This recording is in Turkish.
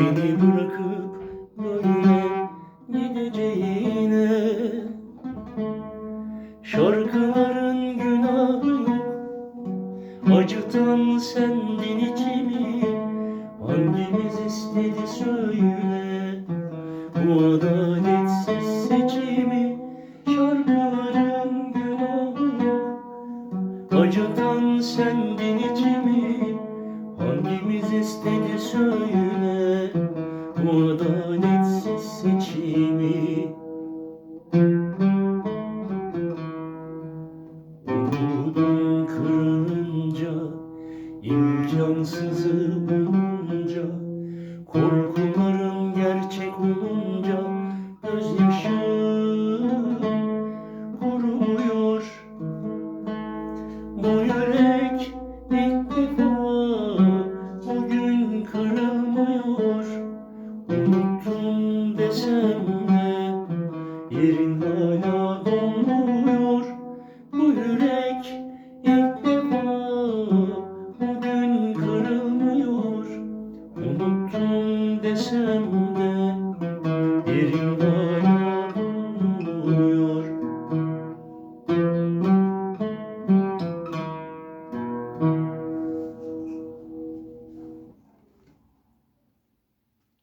Beni bırakıp böyle gideceğine Şarkıların günahı Acıtan sendin içimi. Annemiz istedi söyle. Bu adaletsiz seçimi. Şarkıların günahı Acıtan sendin içimi. Hangimiz istedi söyle Bu adaletsiz seçimi. Umudun kırılınca imkansızı bulunca Korkuların 是